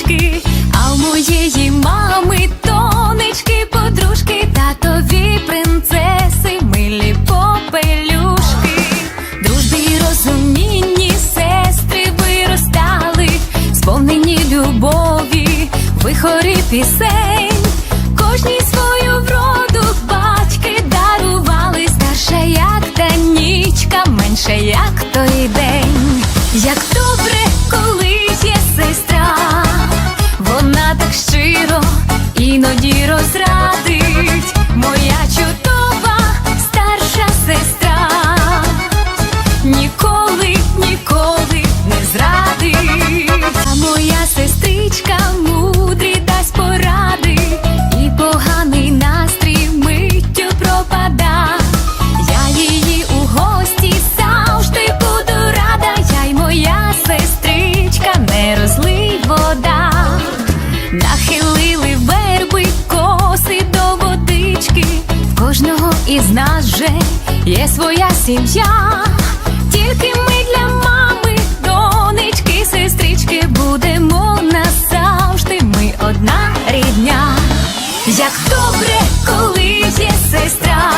донечки, а в моєї мами тонечки, подружки, татові принцеси, милі попелюшки, дружбі й розумінні сестри виростали, сповнені любові, вихорі пісень, кожній свою вроду батьки дарували старша як та нічка, менше, як той день, як добре. є своя сім'я, тільки ми для мами, донечки, сестрички будемо назавжди. Ми одна рідня, як добре, коли є сестра.